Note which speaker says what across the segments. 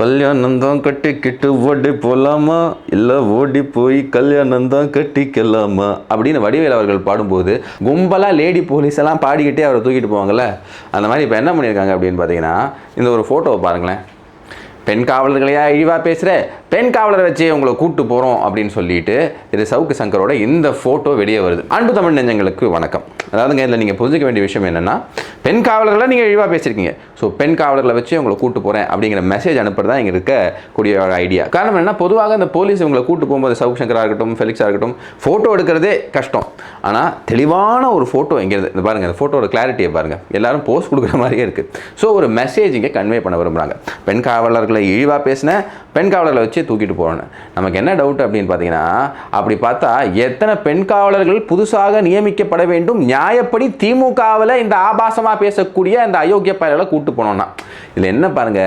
Speaker 1: கல்யாணம் தான் கட்டிக்கிட்டு ஓடி போகலாமா இல்லை ஓடி போய் கல்யாணம் தான் கட்டிக்கலாமா? அப்படின்னு வடிவேல் அவர்கள் பாடும்போது கும்பலாக லேடி போலீஸ் எல்லாம் பாடிக்கிட்டே அவரை தூக்கிட்டு போவாங்கல்ல? அந்த மாதிரி இப்போ என்ன பண்ணியிருக்காங்க அப்படின்னு பார்த்தீங்கன்னா இந்த ஒரு ஃபோட்டோவை பாருங்களேன். பெண் காவலர்களையா இழிவாக பேசுகிற பெண் காவலரை வச்சு உங்களை கூட்டு போகிறோம் அப்படின்னு சொல்லிட்டு இது சவுக்கு சங்கரோட இந்த ஃபோட்டோ வெளியே வருது. அன்பு தமிழ் நெஞ்சங்களுக்கு வணக்கம். அதாவதுங்க இதில் நீங்கள் புரிஞ்சிக்க வேண்டிய விஷயம் என்னென்னா பெண் காவலர்களை நீங்கள் இழிவாக பேசியிருக்கீங்க. ஸோ பெண் காவலர்களை வச்சு உங்களை கூட்டு போகிறேன் அப்படிங்கிற மெசேஜ் அனுப்புறது தான் இங்கே இருக்கக்கூடிய ஒரு ஐடியா காரணம் என்ன பொதுவாக இந்த போலீஸ் உங்களை கூட்டு போகும்போது சவுக் சங்கராக இருக்கட்டும் ஃபெலிக்ஸாக இருக்கட்டும் ஃபோட்டோ எடுக்கிறதே கஷ்டம். ஆனால் தெளிவான ஒரு ஃபோட்டோ எங்கேருந்து இந்த பாருங்கள் இந்த ஃபோட்டோட கிளாரிட்டியை பாருங்கள் எல்லாரும் போஸ்ட் கொடுக்குற மாதிரியே இருக்குது ஸோ ஒரு மெசேஜ் இங்கே கன்வே பண்ண விரும்புகிறாங்க பெண் காவலர்களை இழிவாக பேசின பெண் காவலர்களை வச்சு தூக்கிட்டு போகணும். நமக்கு என்ன டவுட் அப்படின்னு பார்த்தீங்கன்னா அப்படி பார்த்தா எத்தனை பெண் காவலர்கள் புதுசாக நியமிக்கப்பட வேண்டும்? நியாயப்படி திமுகவில் இந்த ஆபாசமாக பேசக்கூடிய இந்த அயோக்கிய பயல்களை கூட்டு போனோம்னா. இதில் என்ன பாருங்க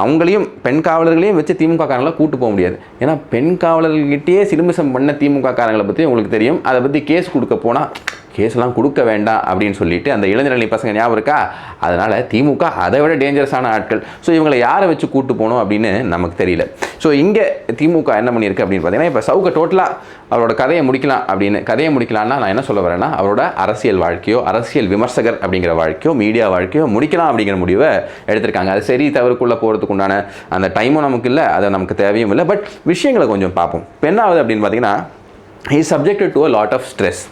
Speaker 1: அவங்களையும் பெண் காவலர்களையும் வச்சு திமுக காரங்களை கூட்டு போக முடியாது. ஏன்னா பெண் காவலர்கள்கிட்டயே சிலுமிசம் பண்ண திமுக காரங்களை பற்றி உங்களுக்கு தெரியும். அதை பற்றி கேஸ் கொடுக்க போனால் கேஸ்லாம் கொடுக்க வேண்டாம் அப்படின்னு சொல்லிட்டு அந்த இளைஞரணி பசங்க ஞாபகம் இருக்கா? அதனால் திமுக அதை விட டேஞ்சரஸான ஆட்கள். ஸோ இவங்களை யாரை வச்சு கூட்டு போகணும் அப்படின்னு நமக்கு தெரியல. ஸோ இங்கே திமுக என்ன பண்ணியிருக்கு அப்படின்னு பார்த்தீங்கன்னா இப்போ சவுக்க டோட்டலாக அவரோட கதையை முடிக்கலாம் அப்படின்னு கதையை முடிக்கலாம்னா நான் என்ன சொல்ல வரேன்னா அவரோட அரசியல் வாழ்க்கையோ அரசியல் விமர்சகர் அப்படிங்கிற வாழ்க்கையோ மீடியா வாழ்க்கையோ முடிக்கலாம் அப்படிங்கிற முடிவை எடுத்திருக்காங்க. அது சரி தவறுக்குள்ளே போகிறதுக்கு உண்டான அந்த டைமும் நமக்கு இல்லை அதை நமக்கு தேவையும் இல்லை. பட் விஷயங்களை கொஞ்சம் பார்ப்போம். இப்போ என்ன ஆகுது அப்படின்னு பார்த்தீங்கன்னா he subjected to a lot of stress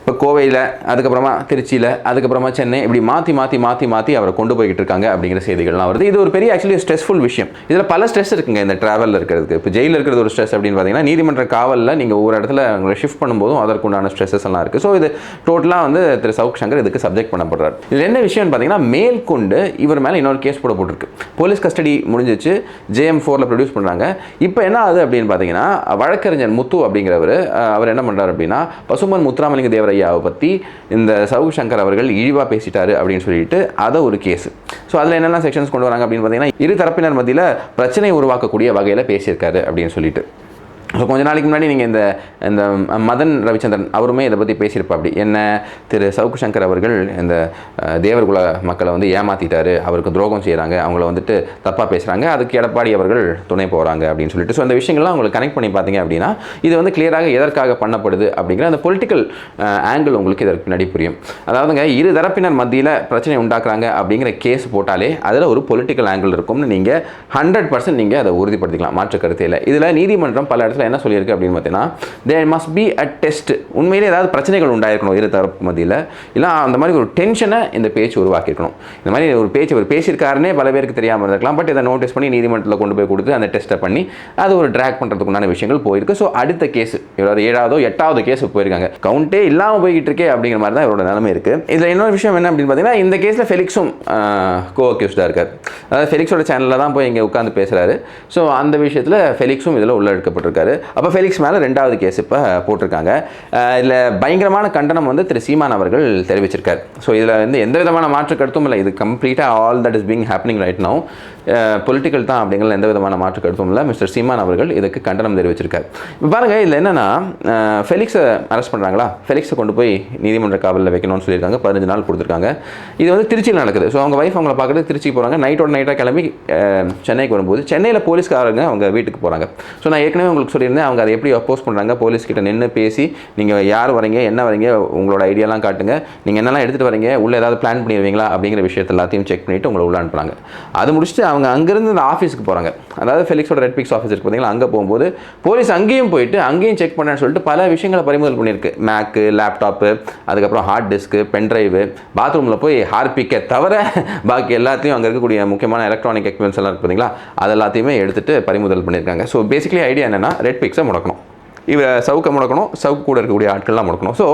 Speaker 1: இப்போ கோவையில் அதுக்கப்புறமா திருச்சியில் அதுக்கப்புறமா சென்னை இப்படி மாற்றி மாற்றி மாற்றி மாற்றி அவரை கொண்டு போய்கிட்டு இருக்காங்க அப்படிங்கிற செய்திகள்லாம் வருது. இது ஒரு பெரிய ஆக்சுவலி ஸ்ட்ரெஸ்ஃபுல் விஷயம். இதில் பல ஸ்ட்ரெஸ் இருக்குங்க இந்த ட்ராவலில் இருக்கிறதுக்கு. இப்போ ஜெயிலில் இருக்கிறது ஒரு ஸ்ட்ரெஸ் அப்படின்னு பார்த்தீங்கன்னா நீதிமன்ற காவலில் நீங்கள் ஒவ்வொரு இடத்துல உங்களை ஷிஃப்ட் பண்ணும்போதும் அதற்குண்டான ஸ்ட்ரெஸ்ஸஸ் எல்லாம் இருக்குது ஸோ இது டோட்டலாக வந்து திரு சவுக் சங்கர் இதுக்கு சப்ஜெக்ட் பண்ணப்படுறார். இதில் என்ன விஷயம்னு பார்த்தீங்கன்னா மேற்கொண்டு இவர் மேலே இன்னொரு கேஸ் போட போட்டிருக்கு. போலீஸ் கஸ்டடி முடிஞ்சிச்சு ஜேஎம் ஃபோரில் ப்ரொடியூஸ் பண்ணுறாங்க இப்போ என்ன ஆகுது அப்படின்னு பார்த்தீங்கன்னா வழக்கறிஞர் முத்து அப்படிங்கிறவர் அவர் என்ன பண்ணுறாரு அப்படின்னா பசுமன் முத்துராமலிங்க தேவரையாவை பற்றி இந்த சவு சங்கர் அவர்கள் இழிவாக பேசிட்டாரு அப்படின்னு சொல்லிட்டு அதை ஒரு கேஸ் ஸோ அதில் என்னென்ன செக்ஷன்ஸ் கொண்டு வராங்க அப்படின்னு பார்த்தீங்கன்னா இரு தரப்பினர் மத்தியில் பிரச்சனை உருவாக்கக்கூடிய வகையில் பேசியிருக்காரு அப்படின்னு சொல்லிட்டு. ஸோ கொஞ்ச நாளைக்கு முன்னாடி நீங்கள் இந்த இந்த மதன் ரவிச்சந்திரன் அவருமே இதை பற்றி பேசியிருப்பா அப்படி என்ன திரு சவுக்கு சங்கர் அவர்கள் இந்த தேவர்குல மக்களை வந்து ஏமாற்றிட்டாரு அவருக்கு துரோகம் செய்கிறாங்க அவங்கள வந்துட்டு தப்பாக பேசுகிறாங்க அதுக்கு எடப்பாடி அவர்கள் துணை போகிறாங்க அப்படின்னு சொல்லிட்டு. ஸோ அந்த விஷயங்கள்லாம் உங்களுக்கு கனெக்ட் பண்ணி பார்த்தீங்க அப்படின்னா இது வந்து கிளியராக எதற்காக பண்ணப்படுது அப்படிங்கிற அந்த பொலிட்டிக்கல் ஆங்கிள் உங்களுக்கு இதற்கு பின்னாடி புரியும். அதாவதுங்க இரு தரப்பினர் மத்தியில் பிரச்சனை உண்டாக்குறாங்க அப்படிங்கிற கேஸ் போட்டாலே அதில் ஒரு பொலிட்டிக்கல் ஆங்கிள் இருக்கும்னு நீங்கள் ஹண்ட்ரட் பர்சன்ட் நீங்கள் அதை உறுதிப்படுத்திக்கலாம். மாற்று கருத்து இல்லை. இதில் நீதிமன்றம் பல இடத்துல என்ன சொல்லியிருக்கு அப்படின்னு பார்த்தீங்கன்னா there must be a test உண்மையிலே ஏதாவது பிரச்சனைகள் உண்டாயிருக்கணும் இரு தரப்பு மத்தியில். இல்லை அந்த மாதிரி ஒரு டென்ஷனை இந்த பேச்சு உருவாக்கியிருக்கணும். இந்த மாதிரி ஒரு பேச்சு ஒரு பேசியிருக்காருன்னே பல பேருக்கு தெரியாமல் இருந்திருக்கலாம் பட் இதை நோட்டீஸ் பண்ணி நீதிமன்றத்தில் கொண்டு போய் கொடுத்து அந்த டெஸ்ட்டை பண்ணி அது ஒரு ட்ராக் பண்ணுறதுக்குண்டான விஷயங்கள் போயிருக்கு. ஸோ அடுத்த கேஸ் இவரது ஏழாவதோ எட்டாவது கேஸ் போயிருக்காங்க. கவுண்டே இல்லாமல் போய்கிட்டு இருக்கே அப்படிங்கிற மாதிரி தான் இவரோட நிலைமை இருக்குது இதில் இன்னொரு விஷயம் என்ன அப்படின்னு பார்த்தீங்கன்னா இந்த கேஸில் ஃபெலிக்ஸும் கோ அக்யூஸ்டாக இருக்கார். அதாவது ஃபெலிக்ஸோட சேனலில் தான் போய் இங்கே உட்காந்து பேசுகிறாரு ஸோ அந்த விஷயத்தில் ஃபெலிக்ஸும் இதில் உள்ள எடுக்கப்பட்டிருக்காரு அப்போ ஃபெலிக்ஸ் மேலே ரெண்டாவது கேஸ் இப்போ போட்டிருக்காங்க. இதில் பயங்கரமான கண்டனம் வந்து திரு சீமான் அவர்கள் தெரிவிச்சிருக்கார். ஸோ இதில் வந்து எந்த விதமான மாற்று கருத்தும் இல்லை. இது கம்ப்ளீட்டாக all that is being happening right no political தான் அப்படிங்கிற எந்த விதமான மாற்று கருத்தும் இல்லை. மிஸ்டர் சீமான் அவர்கள் இதுக்கு கண்டனம் தெரிவிச்சிருக்கார். இப்போ பாருங்கள் இதில் என்னென்னா ஃபெலிக்ஸை அரெஸ்ட் பண்ணுறாங்களா ஃபெலிக்ஸை கொண்டு போய் நீதிமன்ற காவலில் வைக்கணும்னு சொல்லியிருக்காங்க. பதினஞ்சு நாள் கொடுத்துருக்காங்க. இது வந்து திருச்சியில் நடக்குது. ஸோ அவங்க வைஃப் அவங்கள பார்க்குறது திருச்சிக்கு போகிறாங்க நைட்டோட நைட்டாக கிளம்பி சென்னைக்கு வரும்போது சென்னையில் போலீஸ்காரங்க அவங்க வீட்டுக்கு போகிறாங்க ஸோ நான் ஏற்கனவே உங்களுக்கு சொல்லியிருந்தேன். அவங்க அதை எப்படி அப்போஸ் பண்ணுறாங்க போலீஸ் கிட்ட நின்று பேசி நீங்கள் யார் வரீங்க என்ன வரீங்க உங்களோட ஐடியாலாம் காட்டுங்க. நீங்கள் என்னெல்லாம் எடுத்துகிட்டு வரீங்க உள்ளே ஏதாவது பிளான் பண்ணிடுவீங்களா? அப்படிங்கிற விஷயத்தை எல்லாத்தையும் செக் பண்ணிவிட்டு உங்களை உள்ள அனுப்புகிறாங்க அது முடிச்சுட்டு அவங்க அங்கேருந்து அந்த ஆஃபீஸுக்கு போகிறாங்க அதாவது ஃபெலிக்ஸோட ரெட் பிக்ஸ் ஆஃபீஸ் இருக்கு பார்த்தீங்களா அங்கே போகும்போது போலீஸ் அங்கேயும் போயிட்டு அங்கேயும் செக் பண்ணேன்னு சொல்லிட்டு பல விஷயங்களை பறிமுதல் பண்ணியிருக்கு. மேக்கு லேப்டாப்பு அதுக்கப்புறம் ஹார்ட் டிஸ்க்கு பென்ட்ரைவு பாத்ரூமில் போய் ஹார்பிக்கை தவிர பாக்கி எல்லாத்தையும் அங்கே இருக்கக்கூடிய முக்கியமான எலக்ட்ரானிக் எக்யூப்மெண்ட்ஸ் எல்லாம் இருக்கு பார்த்தீங்களா அது எல்லாத்தையுமே எடுத்துட்டு பறிமுதல் பண்ணியிருக்காங்க. ஸோ பேசிக்கலி ஐடியா என்னென்னா ரெட் பிக்ஸை முடக்கணும். இவ சவுக்கை முடக்கணும் சவுக்கு கூட இருக்கக்கூடிய ஆட்கள்லாம் முடக்கணும். ஸோ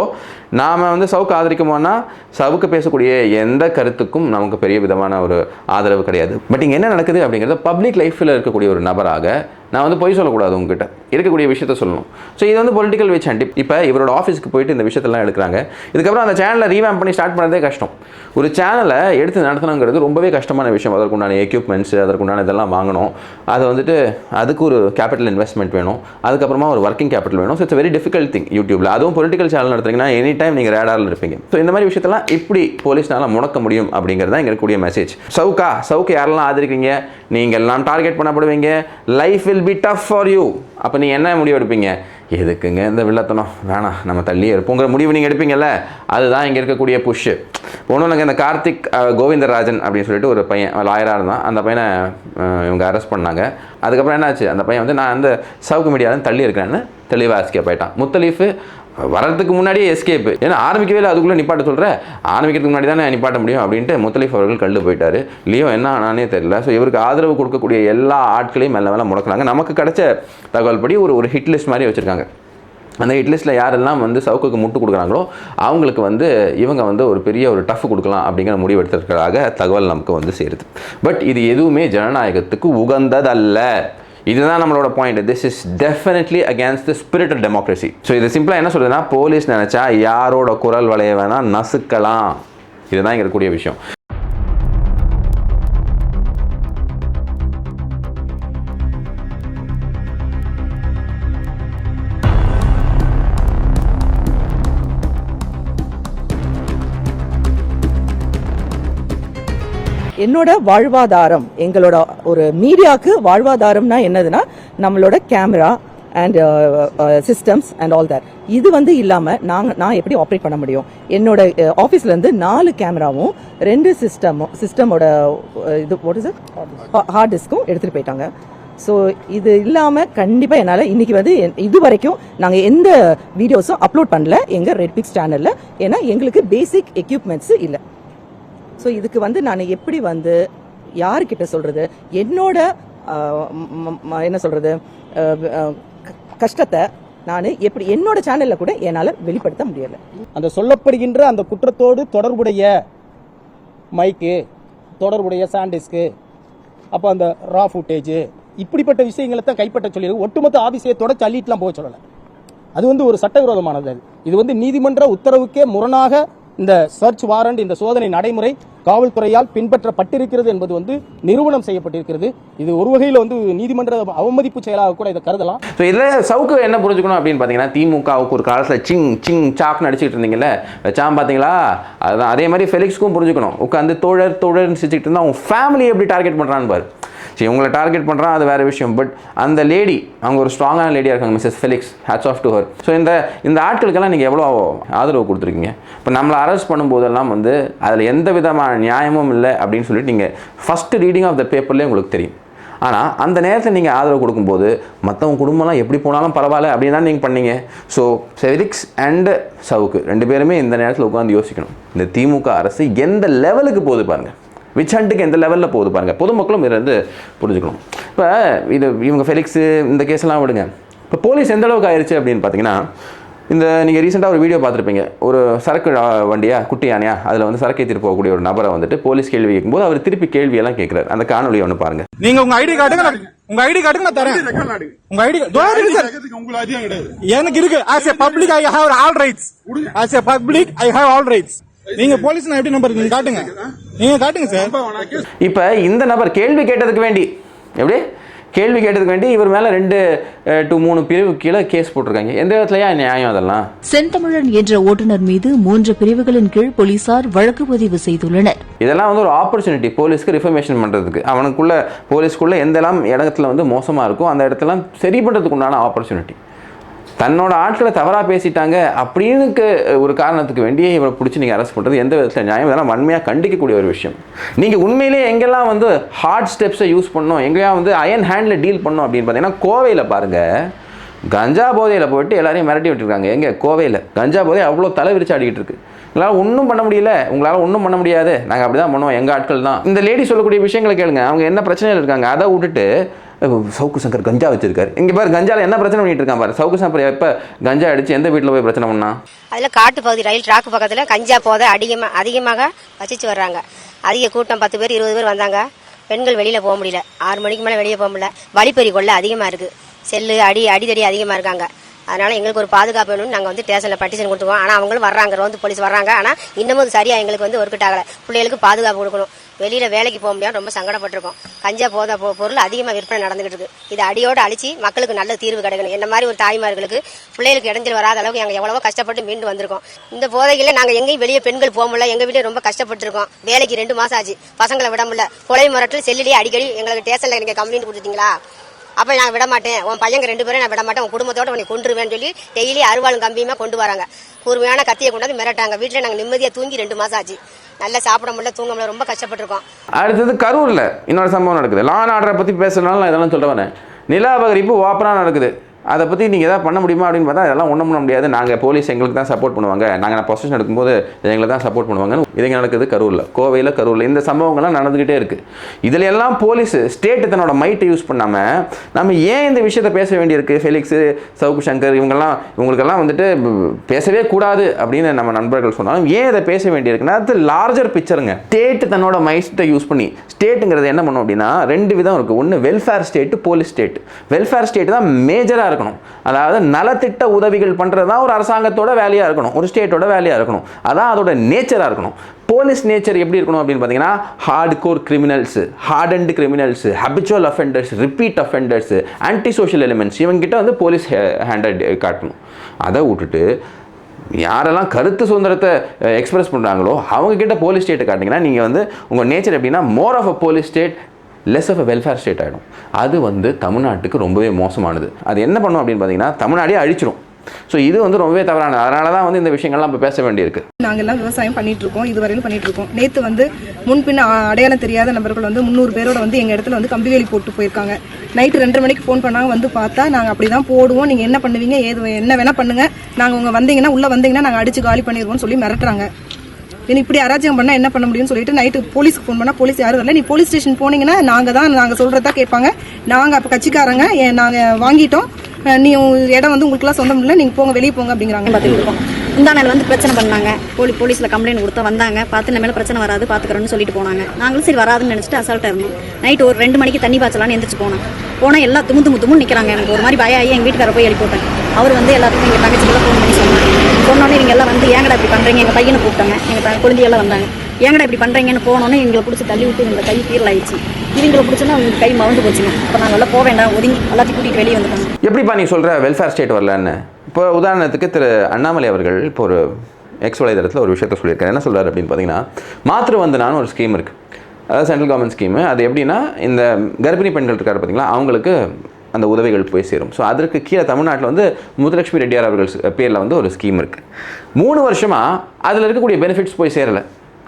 Speaker 1: நாம் வந்து சவுக்கு ஆதரிக்குமானா சவுக்கு பேசக்கூடிய எந்த கருத்துக்கும் நமக்கு பெரிய விதமான ஒரு ஆதரவு கிடையாது. பட் இங்கே என்ன நடக்குது அப்படிங்கிறது பப்ளிக் லைஃப்பில் இருக்கக்கூடிய ஒரு நபராக நான் வந்து பொய் சொல்லக்கூடாது உங்ககிட்ட. இருக்கக்கூடிய விஷயத்த சொல்லணும். ஸோ இது வந்து பொலிட்டிக்கல் வச்சு ஹண்ட் இப்போ இவரோட ஆஃபீஸ்க்கு போயிட்டு இந்த விஷயத்தெல்லாம் எடுக்கிறாங்க. இதுக்கப்புறம் அந்த சேனலை ரீவேம் பண்ணி ஸ்டார்ட் பண்ணதே கஷ்டம். ஒரு சேனலை எடுத்து நடத்தணுங்கிறது ரொம்பவே கஷ்டமான விஷயம். அதற்குண்டான எக்யூப்மெண்ட்ஸ் அதற்குண்டான இதெல்லாம் வாங்கணும். அதை வந்துட்டு அதுக்கு ஒரு கேபிட்டல் இன்வெஸ்ட்மெண்ட் வேணும். அதுக்கப்புறமா ஒரு ஒர்க்கிங் கேபிட்டல் வேணும். So it's very difficult thing யூடியூப்ல அதுவும் பொலிட்டிக்கல் சேனல் நடத்துறீங்கன்னா எனி டைம் நீங்கள் ரேடாரில் இருப்பீங்க. ஸோ இந்த மாதிரி விஷயத்தெல்லாம் இப்படி போலீஸ்னால முடக்க முடியும் அப்படிங்கிறது தான் இங்கே இருக்கக்கூடிய மெசேஜ் சவுக்கா? சவுக்கு யாரெல்லாம் ஆதரிக்கிறீங்க? நீங்கள் எல்லாம் டார்கெட் பண்ணப்படுவீங்க. லைஃபில் will be tough for you அப்போ நீ என்ன முடிவு எடுப்பீங்க? எதுக்குங்க இந்த வில்லத்தனம்? வேணாம் நம்ம தள்ளியே இருப்போங்கிற முடிவு நீங்கள் எடுப்பீங்கல்ல? அதுதான் இங்கே இருக்கக்கூடிய புஷ்ஷு ஒன்றும் நாங்கள் இந்த கார்த்திக் கோவிந்தராஜன் அப்படின்னு சொல்லிட்டு ஒரு பையன் லாயராக இருந்தான். அந்த பையனை இவங்க அரெஸ்ட் பண்ணாங்க. அதுக்கப்புறம் என்னாச்சு? அந்த பையன் வந்து நான் அந்த சவுக்கு மீடியாவில் தள்ளி இருக்கிறேன்னு தெளிவாக ஆசிக்க போயிட்டான் முத்தலீஃபு வர்றதுக்கு முன்னாடியே எஸ்கேப்பு ஏன்னா ஆரம்பிக்கவே இல்லை அதுக்குள்ளே நிப்பாட்ட சொல்கிற ஆரம்பிக்கிறதுக்கு முன்னாடி தானே நிப்பாட்ட முடியும் அப்படின்ட்டு முத்தலீஃப் அவர்கள் கண்டு போயிட்டாரு. லியோ என்ன ஆனானே தெரியல. ஸோ இவருக்கு ஆதரவு கொடுக்கக்கூடிய எல்லா ஆட்களையும் மெல்ல மெல்ல முடக்கிறாங்க நமக்கு கிடைச்ச தகவல் படி ஒரு ஒரு ஹிட் லிஸ்ட் மாதிரி வச்சுருக்காங்க. அந்த ஹிட் லிஸ்ட்டில் யாரெல்லாம் வந்து சவுக்குக்கு முட்டு கொடுக்குறாங்களோ அவங்களுக்கு வந்து இவங்க வந்து ஒரு பெரிய ஒரு டஃப் கொடுக்கலாம் அப்படிங்கிற முடிவு எடுத்திருக்கிறதாக தகவல் நமக்கு வந்து சேருது. பட் இது எதுவுமே ஜனநாயகத்துக்கு உகந்ததல்ல. இதுதான் நம்மளோட point this is definitely against the spirit of democracy so இது சிம்பிளாக என்ன சொல்றதுன்னா போலீஸ் நினச்சா யாரோட குரல் வளைய வேணால் நசுக்கலாம். இதுதான் இருக்கக்கூடிய விஷயம்.
Speaker 2: என்னோட வாழ்வாதாரம் எங்களோட ஒரு மீடியாவுக்கு வாழ்வாதாரம்னா என்னதுன்னா நம்மளோட camera and systems and all that இது வந்து இல்லாமல் நாங்கள் நான் எப்படி ஆப்ரேட் பண்ண முடியும்? என்னோட uh, ஆஃபீஸ்லேருந்து நாலு கேமராவும் ரெண்டு சிஸ்டமும் சிஸ்டமோட uh, இது வாட் இஸ் ஹார்ட் டிஸ்க்கும் எடுத்துகிட்டு போயிட்டாங்க. ஸோ இது இல்லாமல் கண்டிப்பாக என்னால் இன்றைக்கி வந்து என்- இது வரைக்கும் நாங்கள் எந்த வீடியோஸும் அப்லோட் பண்ணல எங்கள் ரெட் பிக்ஸ் சேனல்ல ஏன்னா எங்களுக்கு பேசிக் எக்யூப்மெண்ட்ஸு இல்லை. ஸோ இதுக்கு வந்து நான் எப்படி வந்து யாருக்கிட்ட சொல்றது? என்னோட என்ன சொல்றது? கஷ்டத்தை நான் எப்படி என்னோட சேனல்ல கூட என்னால் வெளிப்படுத்த முடியல.
Speaker 3: அந்த சொல்லப்படுகின்ற அந்த குற்றத்தோடு தொடர்புடைய மைக்கு தொடர்புடைய சாண்டிஸ்க்கு அப்போ அந்த ரா ஃபுட்டேஜ் இப்படிப்பட்ட விஷயங்களை தான் கைப்பற்ற சொல்லியிருக்கு. ஒட்டுமொத்த ஆபிசயத்தோட தள்ளிட்டுலாம் போக சொல்லலை. அது வந்து ஒரு சட்டவிரோதமானது அது. இது வந்து நீதிமன்ற உத்தரவுக்கே முரணாக இந்த சர்ச் வாரண்ட் இந்த சோதனை நடைமுறை காவல்துறையால் பின்பற்றப்பட்டிருக்கிறது என்பது வந்து நிறுவனம் செய்யப்பட்டிருக்கிறது. இது ஒரு வகையில் வந்து நீதிமன்ற அவமதிப்பு செயலாக கூட இதை கருதலாம்.
Speaker 1: ஸோ இதில் சவுக்கு என்ன புரிஞ்சுக்கணும் அப்படின்னு பார்த்தீங்கன்னா திமுகவுக்கு ஒரு காலத்தில் சிங் சிங் சாப்னு அடிச்சுட்டு இருந்தீங்கல்ல வச்சாம் பார்த்தீங்களா அதுதான் அதே மாதிரி ஃபெலிக்ஸ்க்கும் புரிஞ்சுக்கணும். உட்காந்து தோழர் தோழர்னு சிரிச்சுட்டு இருந்தால் அவங்க ஃபேமிலி எப்படி டார்கெட் பண்ணுறான்னு பாரு. சரி உங்களை டார்கெட் பண்ணுறான் அது வேறு விஷயம். பட் அந்த லேடி அவங்க ஒரு ஸ்ட்ராங்கான லேடியாக இருக்காங்க Mrs Felix hats off to her so இந்த இந்த ஆட்களுக்கெல்லாம் நீங்கள் எவ்வளோ ஆதரவு கொடுத்துருக்கீங்க? இப்போ நம்மளை அரெஸ்ட் பண்ணும்போதெல்லாம் வந்து அதில் எந்த விதமான நியாயமும் இல்லை அப்படின்னு சொல்லிட்டு நீங்கள் ஃபஸ்ட்டு ரீடிங் ஆஃப் த பேப்பர்லேயே உங்களுக்கு தெரியும். ஆனால் அந்த நேரத்தில் நீங்கள் ஆதரவு கொடுக்கும்போது மற்றவங்க குடும்பம்லாம் எப்படி போனாலும் பரவாயில்ல அப்படின்னு தான் நீங்கள் பண்ணீங்க? ஸோ செவிலிக்ஸ் அண்டு சவுக்கு ரெண்டு பேருமே இந்த நேரத்தில் உட்காந்து யோசிக்கணும். இந்த திமுக அரசு எந்த லெவலுக்கு போகுது பாருங்கள் விச் ஹண்ட்டுக்கு எந்த லெவலில் போகுது பாருங்கள் பொதுமக்களும் இதிலிருந்து புரிஞ்சுக்கணும். இப்போ இது இவங்க ஃபெலிக்ஸு இந்த கேஸ்லாம் விடுங்க. இப்போ போலீஸ் எந்த அளவுக்கு ஆயிடுச்சு அப்படின்னு பார்த்தீங்கன்னா இந்த நீங்கள் ரீசெண்டாக ஒரு வீடியோ பார்த்துருப்பீங்க. ஒரு சரக்கு வண்டியா குட்டி யானையா அதில் வந்து சரக்கு ஏற்றிட்டு போகக்கூடிய ஒரு நபரை வந்துட்டு போலீஸ் கேள்வி கேட்கும்போது அவர் திருப்பி கேள்வியெல்லாம் கேட்குறாரு. அந்த காணொலியை ஒன்று பாருங்கள்
Speaker 4: நீங்க உங்க ஐடி கார்டுங்க நான்- உங்க ஐடி கார்டுங்க நான் தரேன். உங்க ஐடி
Speaker 5: உங்களுக்கு அதிகம் கிடையாது.
Speaker 4: எனக்கு இருக்கு. As a public I have all rights as a public I have all rights நீங்க போலீஸ் நான் எப்படி நம்பர் நீங்க காட்டுங்க. நீங்க காட்டுங்க சார்.
Speaker 1: இப்போ இந்த நபர் கேள்வி கேட்டதுக்கு வேண்டி எப்படி? கேள்வி கேட்டதுக்கு வேண்டி இவர் மேலே ரெண்டு டு மூணு பிரிவு கீழே கேஸ் போட்டிருக்காங்க. எந்த விதத்துலையா நியாயம் அதெல்லாம்?
Speaker 6: செந்தமிழன் என்ற ஓட்டுநர் மீது மூன்று பிரிவுகளின் கீழ் போலீசார் வழக்கு பதிவு செய்துள்ளனர்.
Speaker 1: இதெல்லாம் வந்து ஒரு ஆப்பர்ச்சுனிட்டி போலீஸ்க்கு ரிஃபர்மேஷன் பண்ணுறதுக்கு அவனுக்குள்ள போலீஸ்க்குள்ள எந்தெல்லாம் இடத்துல வந்து மோசமாக இருக்கோ அந்த இடத்தெல்லாம் சரி பண்ணுறதுக்கு உண்டான ஆப்பர்ச்சுனிட்டி தன்னோட ஆட்களை தவறாக பேசிட்டாங்க அப்படின்னு ஒரு காரணத்துக்கு வேண்டியே இவரை பிடிச்சி நீங்கள் அரெஸ்ட் பண்ணுறது எந்த விதத்தில் நியாயம்? இதெல்லாம் வன்மையாக கண்டிக்கக்கூடிய ஒரு விஷயம். நீங்கள் உண்மையிலேயே எங்கெல்லாம் வந்து ஹார்ட் ஸ்டெப்ஸை யூஸ் பண்ணோம் எங்கேயா வந்து அயன் ஹேண்டில் டீல் பண்ணோம் அப்படின்னு பார்த்தீங்கன்னா கோவையில் பாருங்கள் கஞ்சா போதையில் போயிட்டு எல்லாரையும் மிரட்டி விட்டுருக்காங்க. எங்கே? கோவையில். கஞ்சா போதை அவ்வளோ தலை விரிச்சு ஆடிக்கிட்டு இருக்கு. எங்களால் ஒன்றும் பண்ண முடியல. உங்களால் ஒன்றும் பண்ண முடியாது. நாங்கள் அப்படி தான் பண்ணுவோம். எங்கள் ஆட்கள் தான். இந்த லேடி சொல்லக்கூடிய விஷயங்களை கேளுங்க. அவங்க என்ன பிரச்சனையில் இருக்காங்க? அதை விட்டுட்டு சவுக்கு சங்கர் கஞ்சா வச்சிருக்காரு. இங்கே பாரு கஞ்சால என்ன பிரச்சனை பண்ணிட்டு இருக்கான் பாரு. சவுக்கு சங்கர் எப்போ கஞ்சா அடிச்சு எந்த வீட்டில் போய் பிரச்சனை பண்ணா?
Speaker 7: அதில் காட்டு பகுதி ரயில் ட்ராக் பக்கத்தில் கஞ்சா போத அதிகமாக அதிகமாக வச்சிச்சு வர்றாங்க. அதிக கூட்டம் பத்து பேர் இருபது பேர் வந்தாங்க. பெண்கள் வெளியில போக முடியல. ஆறு மணிக்கு மேலே வெளியே போக முடியல. வழிப்பறி கொள்ள அதிகமாக இருக்கு. செல்லு அடி அடிதடி அதிகமாக இருக்காங்க. அதனால எங்களுக்கு ஒரு பாதுகாப்பு வேணும்னு நாங்கள் வந்து ஸ்டேஷனில் பட்டிஷன் கொடுத்துருவோம் ஆனால் அவங்களும் வர்றாங்க. ரோந்து போலீஸ் வர்றாங்க. ஆனால் இன்னமும் அது சரியாக எங்களுக்கு வந்து ஒர்க் ஆகலை. பிள்ளைகளுக்கு பாதுகாப்பு கொடுக்கணும். வெளியில் வேலைக்கு போக முடியாது ரொம்ப சங்கடப்பட்டிருக்கோம். கஞ்சா போத பொருள் அதிகமாக விற்பனை நடந்துகிட்டு இருக்கு இது அடியோடு அழிச்சு மக்களுக்கு நல்ல தீர்வு கிடைக்கணும். என்ன மாதிரி ஒரு தாய்மார்களுக்கு பிள்ளைகளுக்கு இடைஞ்சல் வராத அளவுக்கு நாங்கள் எவ்வளவோ கஷ்டப்பட்டு மீண்டு வந்திருக்கோம். இந்த போதையில் நாங்கள் எங்கேயும் வெளியே பெண்கள் போக முடியல. எங்கள் வீட்டில் ரொம்ப கஷ்டப்பட்டிருக்கோம். வேலைக்கு ரெண்டு மாதம் ஆச்சு. பசங்களை விட முடியல. கொலை மிரட்டல் செல்லிலேயே அடிக்கடி எங்களுக்கு ஸ்டேஷனில் நீங்கள் கம்ப்ளைண்ட் கொடுத்துட்டீங்களா? அப்ப நான் விட மாட்டேன். உன் பையங்க ரெண்டு பேரும் நான் விட மாட்டேன். உன் குடும்பத்தோட உன்னை கொண்டுருவேன்னு சொல்லி டெய்லி அருவாளும் கம்பியுமே கொண்டு வராங்க. கூர்மையான கத்தியை கொண்டாந்து மிரட்டாங்க வீட்டில் நாங்கள் நிம்மதியாக தூங்கி ரெண்டு மாசம் ஆச்சு. நல்லா சாப்பிட முடியல தூங்க முடியல ரொம்ப கஷ்டப்பட்டிருக்கோம்.
Speaker 1: அடுத்தது கரூரில் இன்னொரு சம்பவம் நடக்குது. லா ஆர்டரை பற்றி பேசுறதுனால நான் இதெல்லாம் சொல்ல வரேன் நிலாபகரிப்பு ஓப்பனாக நடக்குது. அதை பற்றி நீங்கள் எதாவது பண்ண முடியுமா அப்படின்னு பார்த்தா அதெல்லாம் ஒன்றும் பண்ண முடியாது. நாங்கள் போலீஸ் எங்களுக்கு தான் சப்போர்ட் பண்ணுவாங்க. நாங்கள் பொசிஷன் எடுக்கும்போது எங்களை எங்களுக்கு தான் சப்போர்ட் பண்ணுவாங்க இதுங்க நடக்குது கரூரில். கோவையில் கரூரில். இந்த சம்பவங்கள்லாம் நடந்துக்கிட்டே இருக்குது இதில் எல்லாம் போலீஸ் ஸ்டேட் தன்னோட மைட்டை யூஸ் பண்ணாமல் நம்ம ஏன் இந்த விஷயத்தை பேச வேண்டியிருக்கு? ஃபெலிக்ஸு சவுக்கு சங்கர் இவங்கெல்லாம் இவங்களுக்கெல்லாம் வந்துட்டு பேசவே கூடாது அப்படின்னு நம்ம நண்பர்கள் சொன்னாலும் ஏன் இதை பேச வேண்டியிருக்குன்னா அது லார்ஜர் பிக்சருங்க ஸ்டேட் தன்னோட மைட்டை யூஸ் பண்ணி ஸ்டேட்டுங்கிறது என்ன பண்ணும் அப்படின்னா ரெண்டு விதம் இருக்குது ஒன்று welfare state police state welfare state தான் மேஜராக இருக்கணும். அதாவது நலத்திட்ட உதவிகள் பண்ணுறது தான் ஒரு அரசாங்கத்தோட வேலையாக இருக்கணும். ஒரு ஸ்டேட்டோட வேலையாக இருக்கணும். அதான் அதோட நேச்சராக இருக்கணும். போலீஸ் நேச்சர் எப்படி இருக்கணும் அப்படின்னு பார்த்தீங்கன்னா hard core criminals hard and criminals habitual offenders repeat offenders anti social elements இவங்ககிட்ட வந்து போலீஸ் ஹேண்டட் காட்டணும். அதை விட்டுட்டு யாரெல்லாம் கருத்து சுதந்திரத்தை எக்ஸ்பிரஸ் பண்ணுறாங்களோ அவங்க கிட்ட போலீஸ் ஸ்டேட்டை காட்டிங்கன்னா நீங்கள் வந்து உங்கள் நேச்சர் எப்படின்னா more of a police state less of a welfare state ஆகிடும் அது வந்து தமிழ்நாட்டுக்கு ரொம்பவே மோசமானது. அது என்ன பண்ணும் அப்படின்னு பார்த்தீங்கன்னா தமிழ்நாடே அழிச்சிடும் ஸோ இது வந்து ரொம்பவே தவறானது. அதனால தான் வந்து இந்த விஷயங்கள்லாம் இப்போ பேச வேண்டியிருக்கு.
Speaker 8: எல்லாம் விவசாயம் பண்ணிட்டு இருக்கோம் இதுவரையிலும் பண்ணிட்டு இருக்கோம் நேற்று வந்து முன்பின் அடையாளம் தெரியாத நபர்கள் வந்து முந்நூறு பேரோட வந்து எங்கள் இடத்துல வந்து கம்பி வேலி போட்டு போயிருக்காங்க. நைட்டு ரெண்டரை மணிக்கு ஃபோன் பண்ணாங்க வந்து பார்த்தா நாங்கள் அப்படி தான் போடுவோம். நீங்கள் என்ன பண்ணுவீங்க? ஏது என்ன வேணால் பண்ணுங்கள் நாங்கள் உங்கள் வந்தீங்கன்னா உள்ளே வந்தீங்கன்னா நாங்கள் அடித்து காலி பண்ணிடுவோம்னு சொல்லி மிரட்டுறாங்க. இனி இப்படி அராஜகம் பண்ணால் என்ன பண்ண முடியும்னு சொல்லிட்டு நைட்டு போலீஸ்க்கு ஃபோன் பண்ணால் போலீஸ் யாரும் வரல. நீ போலீஸ் ஸ்டேஷன் போனீங்கன்னா நாங்கள் தான் நாங்கள் சொல்கிறதா கேட்பாங்க. நாங்கள் அப்போ கட்சிக்காரங்க நாங்கள் வாங்கிட்டோம். நீ இடம் வந்து உங்களுக்குலாம் சொந்தம் இல்லை நீங்கள் போங்க வெளியே போங்க அப்படிங்கிறாங்க.
Speaker 9: பார்த்துக்கிட்டு இருக்கோம். நாள் வந்து பிரச்சனை பண்ணாங்க. போலி போலீஸில் கம்ப்ளைண்ட் கொடுத்தா வந்தாங்க. பார்த்து இந்த மேலே பிரச்சனை வராது பார்த்துக்கிறோன்னு சொல்லிட்டு போனாங்க. நாங்களும் சரி வராதுன்னு நினச்சிட்டு அசால்ட்டாக இருந்தோம். நைட்டு ஒரு ரெண்டு மணிக்கு தண்ணி பாய்ச்சலான்னு எந்திரிச்சு போனோம் போனால் எல்லா தும்மு தும்மு துமுன்னு நிற்கிறாங்க எனக்கு. ஒரு மாதிரி பயம் ஆகி எங்கள் வீட்டுக்கார போய் எழுப்பி போட்டேன். அவர் வந்து எல்லாத்துக்கும் எங்கள் தங்கச்சிக்கெல்லாம் ஃபோன் பண்ணி சொன்னோன்னே இவங்க எல்லாம் வந்து ஏங்கடா இப்படி பண்ணுறீங்க எங்கள் பையனை கூப்பிட்டாங்க. எங்கள் குழந்தையெல்லாம் வந்தாங்க. ஏங்கடா இப்படி பண்ணுறீங்கன்னு போனோன்னே எங்களை பிடிச்சி தள்ளி விட்டு எங்கள் கை கீரலாயிடுச்சு இவங்களை பிடிச்சோன்னா அவங்க கை மறந்து போச்சுங்க. அப்போ நாங்கள் எல்லாம் போக வேண்டாம் ஒதுங்கி எல்லாத்தையும் கூட்டிகிட்டு வெளியே வந்துட்டாங்க.
Speaker 1: எப்படிப்பா நீ சொல்கிற வெல்ஃபேர் ஸ்டேட் வரலன்னு? இப்போ உதாரணத்துக்கு திரு அண்ணாமலை அவர்கள் இப்போ ஒரு எக்ஸ் வலைதளத்தில் ஒரு விஷயத்த சொல்லியிருக்காரு. என்ன சொல்கிறார் அப்படின்னு பார்த்தீங்கன்னா மாற்று வந்தனான்னு ஒரு ஸ்கீம் இருக்குது அதாவது சென்ட்ரல் கவர்மெண்ட் ஸ்கீமு அது எப்படின்னா இந்த கர்ப்பிணி பெண்கள் இருக்காரு பார்த்தீங்களா அவங்களுக்கு அந்த உதவிகள் போய் சேரும். ஸோ அதற்கு கீழே தமிழ்நாட்டில் வந்து முத்துலட்சுமி ரெட்டியார் அவர்கள் பேரில் வந்து ஒரு ஸ்கீம் இருக்குது மூணு வருஷமாக அதில் இருக்கக்கூடிய பெனிஃபிட்ஸ் போய் சேரலை.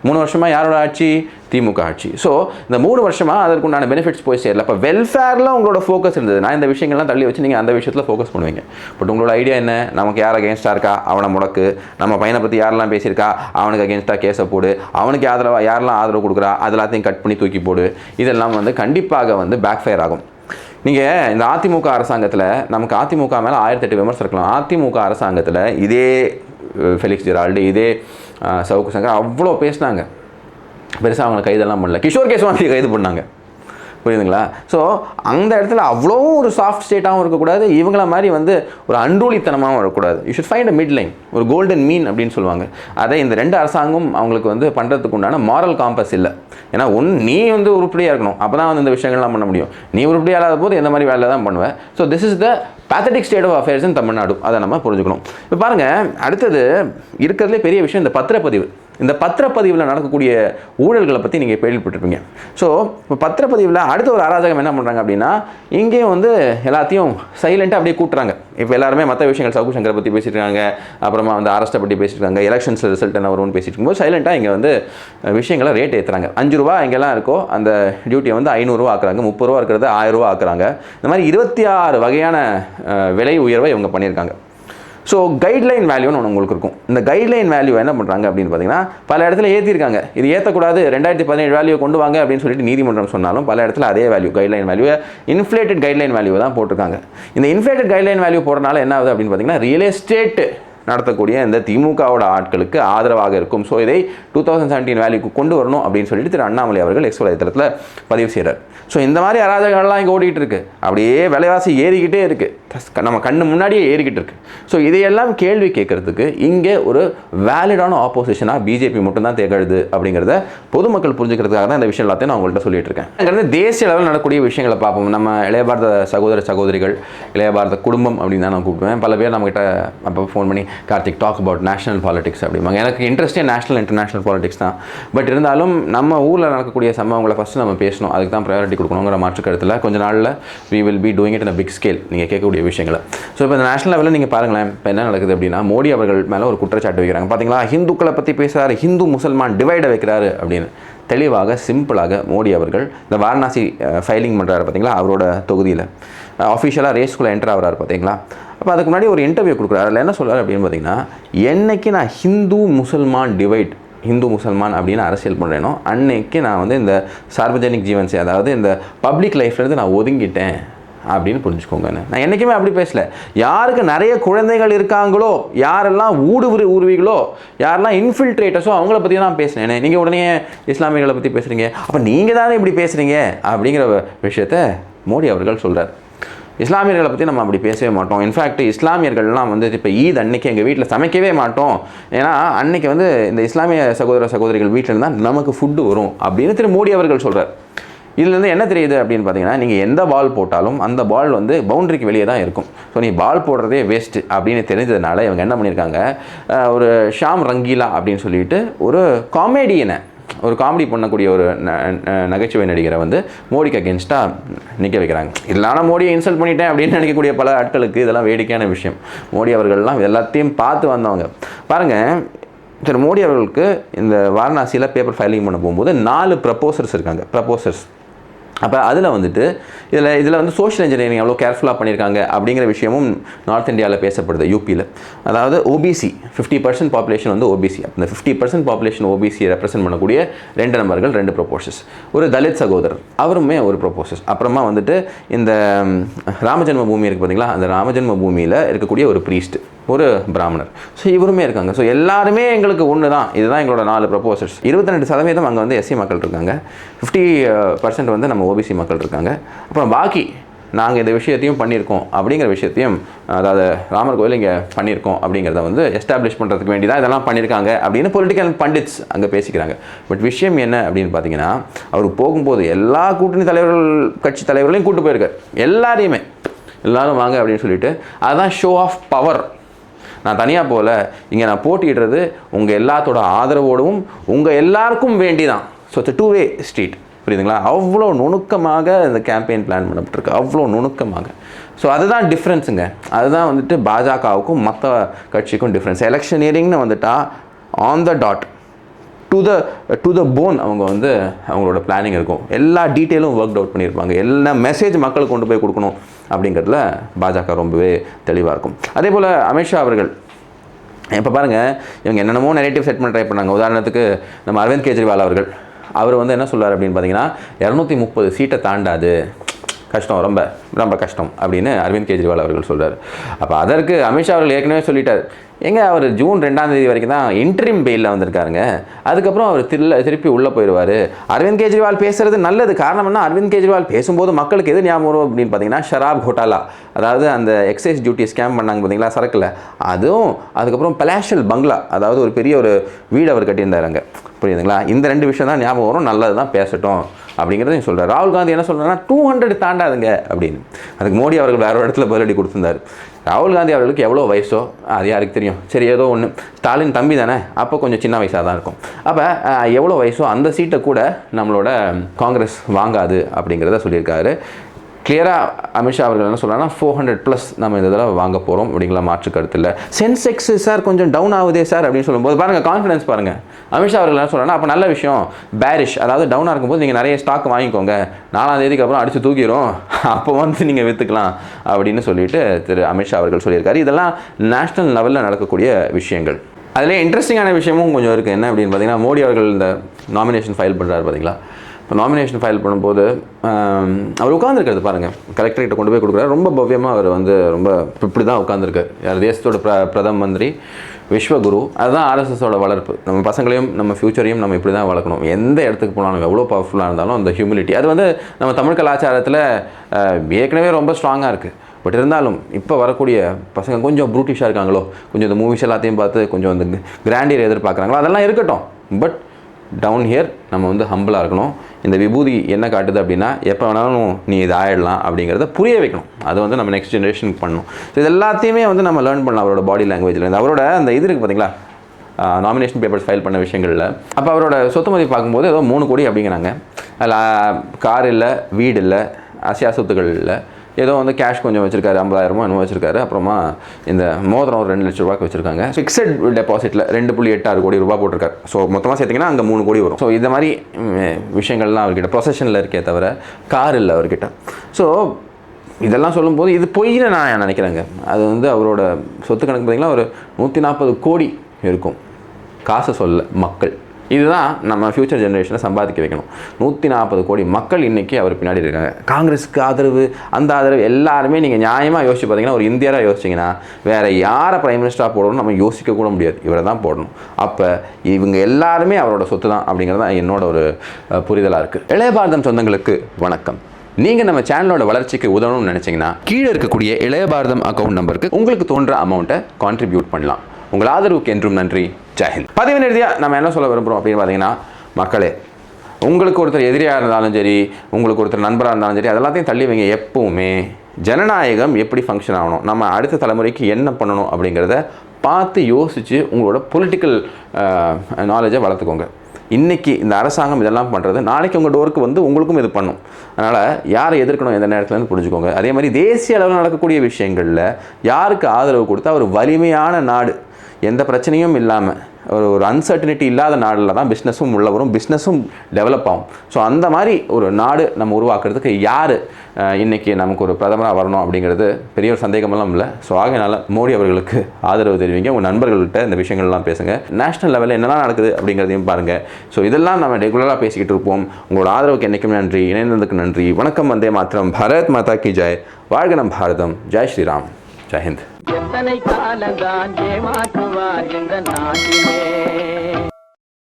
Speaker 1: மூணு வருஷமாக யாரோட ஆட்சி? திமுக ஆட்சி. ஸோ இந்த மூணு வருஷமாக அதற்குண்டான பெனிஃபிட்ஸ் போய் சேரல. அப்போ வெல்ஃபேரில் உங்களோட ஃபோக்கஸ் இருந்தது. நான் இந்த விஷயங்கள்லாம் தள்ளி வச்சு நீங்கள் அந்த விஷயத்தில் ஃபோக்கஸ் பண்ணுவீங்க. பட் உங்களோட ஐடியா என்ன? நமக்கு யார் அகேன்ஸ்டாக இருக்கா? அவனை முடக்கு. நம்ம பையனை பற்றி யாரெல்லாம் பேசியிருக்கா? அவனுக்கு அகேன்ஸ்டாக கேஸை போடு. அவனுக்கு ஆதரவாக யாரெல்லாம் ஆதரவு கொடுக்குறா? அது எல்லாத்தையும் கட் பண்ணி தூக்கி போடு. இதெல்லாம் வந்து கண்டிப்பாக வந்து பேக் ஃபயர் ஆகும். நீங்கள் இந்த அதிமுக அரசாங்கத்தில் நமக்கு அதிமுக மேலே ஆயிரத்தெட்டு விமர்சனம் இருக்கலாம். அதிமுக அரசாங்கத்தில் இதே ஃபெலிக்ஸ் ஜெரால்டு இதே சவுக்கு சங்கர் அவ்வளோ பேசினாங்க. பெருசாக அவங்களை கைதெல்லாம் பண்ணல. கிஷோர் கேஸ்வாந்தியை கைது பண்ணாங்க. புரியுதுங்களா? ஸோ அந்த இடத்துல அவ்வளோ ஒரு சாஃப்ட் ஸ்டேட்டாகவும் இருக்கக்கூடாது. இவங்கள மாதிரி வந்து ஒரு அன்ரூலித்தனமாகவும் இருக்கக்கூடாது you should find a mid line ஒரு கோல்டன் மீன் அப்படின்னு சொல்லுவாங்க. அதை இந்த ரெண்டு அரசாங்கம் அவங்களுக்கு வந்து பண்ணுறதுக்கு உண்டான மாரல் காம்பஸ் இல்லை. ஏன்னா ஒன்று நீ வந்து உருப்படியாக இருக்கணும். அப்போ தான் வந்து இந்த விஷயங்கள்லாம் பண்ண முடியும். நீ உருப்படியாக இல்லாத போது எந்த மாதிரி வேலை தான் பண்ணுவேன் so this is the pathetic state of affairs in Tamil Nadu அதை நம்ம புரிஞ்சுக்கணும். இப்போ பாருங்கள் அடுத்தது இருக்கிறதுலே பெரிய விஷயம் இந்த பத்திரப்பதிவு. இந்த பத்திரப்பதிவில் நடக்கக்கூடிய ஊழல்களை பற்றி நீங்கள் கேள்விப்பட்டிருப்பீங்க. ஸோ இப்போ பத்திரப்பதிவில் அடுத்த ஒரு அராஜகம் என்ன பண்ணுறாங்க அப்படின்னா இங்கேயும் வந்து எல்லாத்தையும் சைலண்ட்டாக அப்படியே கூட்டுறாங்க. இப்போ எல்லாருமே மற்ற விஷயங்கள் சவுக்கு சங்கரை பற்றி பேசிட்டு இருக்காங்க அப்புறமா வந்து அரஸ்ட்டை பற்றி பேசிட்டு இருக்காங்க ரிசல்ட் என்ன வரும்னு பேசிட்டு இருக்கும்போது சைலண்ட்டாக இங்கே வந்து விஷயங்களை ரேட் ஏற்றுறாங்க அஞ்சு ரூபா எங்கெல்லாம் இருக்கோ அந்த டியூட்டியை வந்து ஐநூறுரூவா ஆக்குறாங்க முப்பது ரூபா இருக்கிறத ஆயிரம் ரூபா ஆக்குறாங்க. இந்த மாதிரி இருபத்தி ஆறு வகையான விலை உயர்வை இவங்க பண்ணியிருக்காங்க. ஸோ கைட்லைன் வேல்யூன்னு ஒன்று உங்களுக்கு இருக்கும். இந்த கைட்லைன் வேல்யூ என்ன பண்ணுறாங்க அப்படின்னு பார்த்தீங்கன்னா பல இடத்துல ஏற்றிருக்காங்க இது ஏற்றக்கூடாது ரெண்டாயிரத்தி பதினேழு வேல்யூ கொண்டு வாங்க அப்படின்னு சொல்லிட்டு நீதிமன்றம் சொன்னாலும் பல இடத்துல அதே value guideline value inflated guideline value தான் போட்டிருக்காங்க. இந்த இன்ஃப்ளேட்டட் கைட்லைன் வேல்யூ போடுறனால என்ன ஆகுது அப்படின்னு பார்த்தீங்கன்னா ரியல் எஸ்டேட் நடத்தக்கூடிய இந்த திமுகவோட ஆட்களுக்கு ஆதரவாக இருக்கும். ஸோ இதை டூ தௌசண்ட் செவன்டீன் வேல்யூக்கு கொண்டு வரணும் அப்படின்னு சொல்லிட்டு திரு அண்ணாமலை அவர்கள் எக்ஸ் வலைத்தளத்தில் பதிவு செய்கிறார் ஸோ இந்த மாதிரி அராஜகங்கள்லாம் இங்கே ஓடிக்கிட்டு இருக்கு. அப்படியே விலைவாசி ஏறிக்கிட்டே இருக்குது நம்ம கண்ணு முன்னாடியே ஏறிக்கிட்டு இருக்கு. ஸோ இதையெல்லாம் கேள்வி கேட்கறதுக்கு இங்கே ஒரு வேலிடான ஆப்போசிஷனாக பிஜேபி மட்டும்தான் திகழுது அப்படிங்கிறத பொதுமக்கள் புரிஞ்சுக்கிறதுக்காக தான் இந்த விஷயம் எல்லாத்தையும் நான் உங்கள்கிட்ட சொல்லிட்டு இருக்கேன். அங்கிறது தேசிய அளவில் நடக்கக்கூடிய விஷயங்களை பார்ப்போம். நம்ம இளைய பாரத சகோதர சகோதரிகள் இளைய பாரத குடும்பம் அப்படின்னு தான் நான் கூப்பிடுவேன். பல பேர் நம்மகிட்ட அப்போ ஃபோன் பண்ணி Karthik talk about national politics அப்படிம்பாங்க. எனக்கு இன்ட்ரெஸ்டே நேஷனல் இன்டர்நேஷனல் பாலிடிக்ஸ் தான்? பட் இருந்தாலும் நம்ம ஊரில் நடக்கக்கூடிய சம்பவங்களை ஃபஸ்ட்டு நம்ம பேசணும். அதுக்கு தான் ப்ரையாரிட்டி கொடுக்கணுங்கிற மாற்று கருத்தில் கொஞ்ச நாளில் we will be doing it in big scale நீங்கள் கேட்கக்கூடிய விஷயங்களை. ஸோ இப்போ இந்த நேஷனல் லெவலில் நீங்கள் பாருங்களேன் இப்போ என்ன நடக்குது அப்படின்னா மோடி அவர்கள் மேலே ஒரு குற்றச்சாட்டு வைக்கிறாங்க. பார்த்தீங்களா ஹிந்துக்களை பற்றி பேசுகிறாரு ஹிந்து முசல்மான் டிவைடை வைக்கிறாரு அப்படின்னு. தெளிவாக சிம்பிளாக மோடி அவர்கள் இந்த வாரணாசி ஃபைலிங் பண்ணுறாரு பார்த்தீங்களா அவரோட தொகுதியில். அஃபிஷியலாக ரேஸ்குள்ளே என்டர் ஆகிறாரு பார்த்தீங்களா? அப்போ அதுக்கு முன்னாடி ஒரு இன்டர்வியூ கொடுக்குறாரு. அதில் என்ன சொல்கிறார் அப்படின்னு பார்த்தீங்கன்னா என்னைக்கு நான் ஹிந்து முசல்மான் டிவைட் ஹிந்து முசல்மான் அப்படின்னு அரசியல் பண்ணுறேனோ அன்னைக்கு நான் வந்து இந்த சார்வஜனிக் ஜீவன்சி அதாவது இந்த பப்ளிக் லைஃப்லேருந்து நான் ஒதுங்கிட்டேன். அப்படின்னு புரிஞ்சுக்கோங்க நான் என்றைக்குமே அப்படி பேசல. யாருக்கு நிறைய குழந்தைகள் இருக்காங்களோ யாரெல்லாம் ஊடுருவி ஊர்விகளோ யாரெல்லாம் இன்ஃபில்ட்ரேட்டர்ஸோ அவங்கள பற்றி தான் பேசினேன். நீங்கள் உடனே இஸ்லாமியர்களை பற்றி பேசுகிறீங்க அப்போ நீங்கள் தானே இப்படி பேசுகிறீங்க அப்படிங்கிற விஷயத்த மோடி அவர்கள் சொல்கிறார் இஸ்லாமியர்களை பற்றி நம்ம அப்படி பேசவே மாட்டோம். இன்ஃபேக்ட் இஸ்லாமியர்கள்லாம் வந்து இப்போ ஈத் அன்னைக்கு எங்கள் வீட்டில் சமைக்கவே மாட்டோம். ஏன்னா அன்னைக்கு வந்து இந்த இஸ்லாமிய சகோதர சகோதரிகள் வீட்டில் இருந்தால் நமக்கு ஃபுட்டு வரும் அப்படின்னு திரு மோடி அவர்கள் சொல்கிறார் இதுலேருந்து என்ன தெரியுது அப்படின்னு பார்த்தீங்கன்னா நீங்கள் எந்த பால் போட்டாலும் அந்த பால் வந்து பவுண்டரிக்கு வெளியே தான் இருக்கும். ஸோ நீ பால் போடுறதே வேஸ்ட்டு அப்படின்னு தெரிஞ்சதுனால இவங்க என்ன பண்ணியிருக்காங்க ஒரு ஷாம் ரங்கீலா அப்படின்னு சொல்லிட்டு ஒரு காமெடியனை ஒரு காமெடி பண்ணக்கூடிய ஒரு ந- ந- நகைச்சுவை நடிகரை வந்து மோடிக்கு அகேன்ஸ்டாக நிற்க வைக்கிறாங்க. இதில் மோடியை இன்சல்ட் பண்ணிட்டேன் அப்படின்னு நினைக்கக்கூடிய பல ஆட்களுக்கு இதெல்லாம் வேடிக்கையான விஷயம். மோடி அவர்கள்லாம் எல்லாத்தையும் பார்த்து வந்தவங்க. பாருங்கள் திரு மோடி அவர்களுக்கு இந்த வாரணாசியில் பேப்பர் ஃபைலிங் பண்ண போகும்போது நாலு ப்ரப்போசர்ஸ் இருக்காங்க. ப்ரப்போசர்ஸ் அப்போ அதில் வந்துட்டு இதில் இதில் வந்து சோஷியல் இன்ஜினியரிங் எவ்வளோ கேர்ஃபுல்லாக பண்ணியிருக்காங்க அப்படிங்கிற விஷயமும் நார்த் இந்தியாவில் பேசப்படுது யூபியில் அதாவது ஓபிசி ஃபிஃப்டி பர்சன்ட் பாப்புலேஷன் வந்து ஓபிசி அந்த fifty percent population OBC represent பண்ணக்கூடிய ரெண்டு நம்பர்கள் ரெண்டு ப்ரொபோசஸ் ஒரு தலித் சகோதரர் அவருமே ஒரு ப்ரொபோசஸ் அப்புறமா வந்துட்டு இந்த ராமஜென்ம பூமி இருக்குது பார்த்தீங்களா அந்த ராமஜென்ம பூமியில் இருக்கக்கூடிய ஒரு ப்ரீஸ்ட் ஒரு பிராமணர். ஸோ இவருமே இருக்காங்க. ஸோ எல்லாருமே எங்களுக்கு ஒன்று தான் இதுதான் எங்களோட நாலு ப்ரொபோசர்ஸ் இருபத்தி ரெண்டு சதவீதம் அங்கே வந்து எஸ்சி மக்கள் இருக்காங்க. ஃபிஃப்டி பர்சன்ட் வந்து நம்ம ஓபிசி மக்கள் இருக்காங்க. அப்புறம் பாக்கி நாங்கள் இந்த விஷயத்தையும் பண்ணியிருக்கோம் அப்படிங்கிற விஷயத்தையும் அதாவது ராமர் கோயில் இங்கே பண்ணியிருக்கோம் அப்படிங்கிறத வந்து எஸ்டாப்ளிஷ் பண்ணுறதுக்கு வேண்டி தான் இதெல்லாம் பண்ணியிருக்காங்க அப்படின்னு பொலிட்டிக்கல் பண்டிட்ஸ் அங்கே பேசிக்கிறாங்க. பட் விஷயம் என்ன அப்படின்னு பார்த்தீங்கன்னா அவர் போகும்போது எல்லா கூட்டணி தலைவர்கள் கட்சி தலைவர்களையும் கூட்டு போயிருக்கார். எல்லாரையுமே. எல்லாரும் வாங்க அப்படின்னு சொல்லிட்டு அதுதான் ஷோ ஆஃப் பவர் நான் தனியாக போகல. இங்கே நான் போட்டிடுறது உங்கள் எல்லாத்தோட ஆதரவோடவும் உங்கள் எல்லாருக்கும் வேண்டி தான் ஸோ டூ வே ஸ்ட்ரீட் புரியுதுங்களா? அவ்வளோ நுணுக்கமாக இந்த கேம்பெயின் பிளான் பண்ணப்பட்டிருக்கு. அவ்வளோ நுணுக்கமாக. ஸோ அதுதான் டிஃப்ரென்ஸுங்க அதுதான் வந்துட்டு பாஜகவுக்கும் மற்ற கட்சிக்கும் டிஃப்ரென்ஸ் எலெக்ஷனியரிங்னு வந்துட்டால் on the dot to the to the phone அவங்க வந்து அவங்களோட பிளானிங் இருக்கும். எல்லா டீட்டெயிலும் ஒர்க் அவுட் பண்ணியிருப்பாங்க. எல்லா மெசேஜ் மக்களுக்கு கொண்டு போய் கொடுக்கணும் அப்படிங்கிறதுல பாஜக ரொம்பவே தெளிவாக இருக்கும். அதே போல் அமித்ஷா அவர்கள் இப்போ பாருங்கள் இவங்க என்னென்னமோ நெரேட்டிவ் செட் பண்ண ட்ரை பண்ணாங்க. உதாரணத்துக்கு நம்ம அரவிந்த் கெஜ்ரிவால் அவர்கள் அவர் வந்து என்ன சொல்கிறார் அப்படின்னு பார்த்தீங்கன்னா இரநூத்தி முப்பது சீட்டை தாண்டாது. கஷ்டம் ரொம்ப ரொம்ப கஷ்டம் அப்படின்னு அரவிந்த் கெஜ்ரிவால் அவர்கள் சொல்கிறார் அப்போ அதற்கு அமித்ஷா அவர்கள் ஏற்கனவே சொல்லிட்டார். எங்கே அவர் ஜூன் ரெண்டாம் தேதி வரைக்கும் தான் இன்ட்ரீம் பெயிலில் வந்திருக்காருங்க. அதுக்கப்புறம் அவர் தில்ல திருப்பி உள்ளே போயிடுவார். அரவிந்த் கெஜ்ரிவால் பேசுகிறது நல்லது. காரணம் என்ன? அரவிந்த் கெஜ்ரிவால் பேசும்போது மக்களுக்கு எது ஞாபகம் வரும் அப்படின்னு பார்த்தீங்கன்னா ஷராப் ஹோட்டாலா? அதாவது அந்த எக்ஸைஸ் டியூட்டி ஸ்கேம் பண்ணாங்க பார்த்தீங்களா சரக்கில்? அதுவும் அதுக்கப்புறம் பலாஷல் பங்களா அதாவது ஒரு பெரிய ஒரு வீடு அவர் கட்டியிருந்தார் அங்கே. புரியுதுங்களா? இந்த ரெண்டு விஷயம் தான் ஞாபகம் வரும். நல்லது தான் பேசட்டும். அப்படிங்கிறதையும் சொல்கிறார் ராகுல் காந்தி என்ன சொல்கிறாருன்னா டூ ஹண்ட்ரட் தாண்டாதுங்க அப்படின்னு. அதுக்கு மோடி அவர்கள் வேற ஒரு இடத்துல பதிலடி கொடுத்துருந்தார். ராகுல் காந்தி அவர்களுக்கு எவ்வளோ வயசோ அது யாருக்கு தெரியும்? சரி ஏதோ ஒன்று ஸ்டாலின் தம்பி தானே அப்போ கொஞ்சம் சின்ன வயசாக தான் இருக்கும். அப்போ எவ்வளோ வயசோ அந்த சீட்டை கூட நம்மளோட காங்கிரஸ் வாங்காது அப்படிங்கிறத சொல்லியிருக்காரு. கிளியராக அமித்ஷா அவர்கள் என்ன சொல்கிறாங்கன்னா ஃபோர் ஹண்ட்ரட் ப்ளஸ் நம்ம இந்த தடவை வாங்க போகிறோம் அப்படிங்கிற மாற்று கருத்து இல்லை. சென்செக்ஸ் சார் கொஞ்சம் டவுன் ஆகுதே சார் அப்படின்னு சொல்லும்போது பாருங்கள் கான்ஃபிடன்ஸ் பாருங்கள் அமித்ஷா அவர்கள் என்ன சொல்கிறாங்கன்னா அப்போ நல்ல விஷயம் பேரிஷ் அதாவது டவுனாக இருக்கும்போது நீங்கள் நிறைய ஸ்டாக் வாங்கிக்கோங்க. நாலாம் தேதிக்கு அப்புறம் அடித்து தூக்கிடும் அப்போ வந்து நீங்கள் விற்றுக்கலாம் அப்படின்னு சொல்லிட்டு திரு அமித்ஷா அவர்கள் சொல்லியிருக்காரு. இதெல்லாம் நேஷ்னல் லெவலில் நடக்கக்கூடிய விஷயங்கள். அதில் இன்ட்ரெஸ்டிங்கான விஷயமும் கொஞ்சம் இருக்குது என்ன அப்படின்னு பார்த்தீங்கன்னா மோடி அவர்கள் இந்த நாமினேஷன் ஃபைல் பண்ணுறாரு பார்த்தீங்களா இப்போ நாமினேஷன் ஃபைல் பண்ணும்போது அவர் உட்காந்துருக்கிறது பாருங்கள் கலெக்டரேட்டை கொண்டு போய் கொடுக்குறாரு. ரொம்ப பவ்யமாக அவர் வந்து ரொம்ப இப்படி தான் உட்காந்துருக்கார் யார் தேசத்தோட பிர பிரதம மந்திரி விஸ்வகுரு அதுதான் ஆர்எஸ்எஸோட வளர்ப்பு. நம்ம பசங்களையும் நம்ம ஃப்யூச்சரையும் நம்ம இப்படி தான் வளர்க்கணும். எந்த இடத்துக்கு போனாலும் எவ்வளோ பவர்ஃபுல்லாக இருந்தாலும் அந்த ஹியூமிலிட்டி அது வந்து நம்ம தமிழ் கலாச்சாரத்தில் ஏற்கனவே ரொம்ப ஸ்ட்ராங்காக இருக்குது பட் இருந்தாலும் இப்போ வரக்கூடிய பசங்க கொஞ்சம் ப்ரூட்டிஷாக இருக்காங்களோ? கொஞ்சம் இந்த மூவிஸ் எல்லாத்தையும் பார்த்து கொஞ்சம் இந்த கிராண்டியர் எதிர்பார்க்குறாங்களோ? அதெல்லாம் இருக்கட்டும். பட் டவுன் ஹியர் நம்ம வந்து ஹம்பிளாக இருக்கணும். இந்த விபூதி என்ன காட்டுது அப்படின்னா எப்போ வேணாலும் நீ இது ஆயிடலாம் அப்படிங்கிறத புரிய வைக்கணும். அது வந்து நம்ம நெக்ஸ்ட் ஜென்ரேஷனுக்கு பண்ணணும். ஸோ இது எல்லாத்தையுமே வந்து நம்ம லேர்ன் பண்ணலாம் அவரோட பாடி லாங்குவேஜில் அவரோட அந்த இது இருக்குது பார்த்தீங்களா நாமினேஷன் பேப்பர்ஸ் ஃபைல் பண்ண விஷயங்களில். அப்போ அவரோட சொத்து மதிப்பு பார்க்கும்போது ஏதோ மூணு கோடி அப்படிங்கிறாங்க. அதில் கார் இல்லை வீடு இல்லை அசியா சொத்துக்கள் இல்லை. ஏதோ வந்து கேஷ் கொஞ்சம் வச்சிருக்காரு ஐம்பதாயிரமோ என்னமோ வச்சிருக்காரு. அப்புறமா இந்த மோதிரம் ஒரு ரெண்டு லட்ச ரூபாய்க்கு வச்சிருக்காங்க. ஃபிக்ஸட் டெபாசிட்டில் ரெண்டு புள்ளி எட்டாறு கோடி ரூபாய் போட்டிருக்காரு. ஸோ மொத்தமாக சேர்த்திங்கன்னா அங்கே மூணு கோடி வரும். ஸோ இந்த மாதிரி விஷயங்கள்லாம் அவர்கிட்ட ப்ரொசஷனில் இருக்கே தவிர கார் இல்லை அவர்கிட்ட. ஸோ இதெல்லாம் சொல்லும்போது இது பொய்ன்னு நான் நினைக்கிறேங்க. அது வந்து அவரோட சொத்து கணக்கு பார்த்தீங்கன்னா ஒரு நூற்றி நாற்பது கோடி இருக்கும். காசை சொல்ல மக்கள். இதுதான் நம்ம ஃப்யூச்சர் ஜென்ரேஷனை சம்பாதிக்க வைக்கணும். நூற்றி நாற்பது கோடி மக்கள் இன்றைக்கி அவர் பின்னாடி இருக்காங்க. காங்கிரஸுக்கு ஆதரவு அந்த ஆதரவு எல்லாருமே நீங்கள் நியாயமாக யோசிச்சு பார்த்தீங்கன்னா ஒரு இந்தியராக யோசிச்சிங்கன்னா வேறு யாரை பிரைம் மினிஸ்டராக போடணும்னு நம்ம யோசிக்க கூட முடியாது. இவரை தான் போடணும். அப்போ இவங்க எல்லாருமே அவரோட சொத்து தான் அப்படிங்கிறது தான் என்னோட ஒரு புரிதலாக இருக்குது இளைய பாரதம் சொந்தங்களுக்கு வணக்கம். நீங்கள் நம்ம சேனலோட வளர்ச்சிக்கு உதவணும்னு நினச்சிங்கன்னா கீழே இருக்கக்கூடிய இளைய பாரதம் அக்கௌண்ட் நம்பருக்கு உங்களுக்கு தோன்ற அமௌண்ட்டை கான்ட்ரிபியூட் பண்ணலாம். உங்கள் ஆதரவுக்கு என்றும் நன்றி. ஜெயஹிந்த் பதிவு நிறுதியாக நம்ம என்ன சொல்ல விரும்புகிறோம் அப்படின்னு பார்த்தீங்கன்னா மக்களே உங்களுக்கு ஒருத்தர் எதிரியாக இருந்தாலும் சரி உங்களுக்கு ஒருத்தர் நண்பராக இருந்தாலும் சரி அதெல்லாத்தையும் தள்ளி வைங்க எப்பவுமே. ஜனநாயகம் எப்படி ஃபங்க்ஷன் ஆகணும்? நம்ம அடுத்த தலைமுறைக்கு என்ன பண்ணணும் அப்படிங்கிறத பார்த்து யோசித்து உங்களோட பொலிட்டிக்கல் நாலேஜை வளர்த்துக்கோங்க. இன்றைக்கி இந்த அரசாங்கம் இதெல்லாம் பண்ணுறது நாளைக்கு உங்கள் டோருக்கு வந்து உங்களுக்கும் இது பண்ணும். அதனால் யாரை எதிர்க்கணும் எந்த நேரத்துலன்னு புரிஞ்சுக்கோங்க. அதே மாதிரி தேசிய அளவில் நடக்கக்கூடிய விஷயங்களில் யாருக்கு ஆதரவு கொடுத்தா ஒரு வலிமையான நாடு எந்த பிரச்சனையும் இல்லாமல் ஒரு ஒரு அன்சர்டனிட்டி இல்லாத நாடில் தான் பிஸ்னஸும் உள்ள வரும் பிஸ்னஸும் டெவலப் ஆகும். ஸோ அந்த மாதிரி ஒரு நாடு நம்ம உருவாக்குறதுக்கு யார் இன்றைக்கி நமக்கு ஒரு பிரதமராக வரணும் அப்படிங்கிறது பெரிய ஒரு சந்தேகமெல்லாம் இல்லை. ஸோ ஆகையினால மோடி அவர்களுக்கு ஆதரவு தெரிவிங்க. உங்கள் நண்பர்கள்கிட்ட இந்த விஷயங்கள்லாம் பேசுங்க. நேஷனல் லெவலில் என்னெல்லாம் நடக்குது அப்படிங்கிறதையும் பாருங்கள் ஸோ இதெல்லாம் நம்ம ரெகுலராக பேசிக்கிட்டு இருப்போம். உங்களோட ஆதரவுக்கு என்றைக்கும் நன்றி இணைந்ததுக்கு நன்றி. வணக்கம் வந்தே மாத்திரம். பாரத் மாதா கி ஜெய். வாழ்க நம் பாரதம். ஜெய் ஸ்ரீராம். ஜெய் ஹிந்த்.
Speaker 10: எத்தனை காலந்தான் ஏமாற்றுவார் இந்த நாட்டிலே?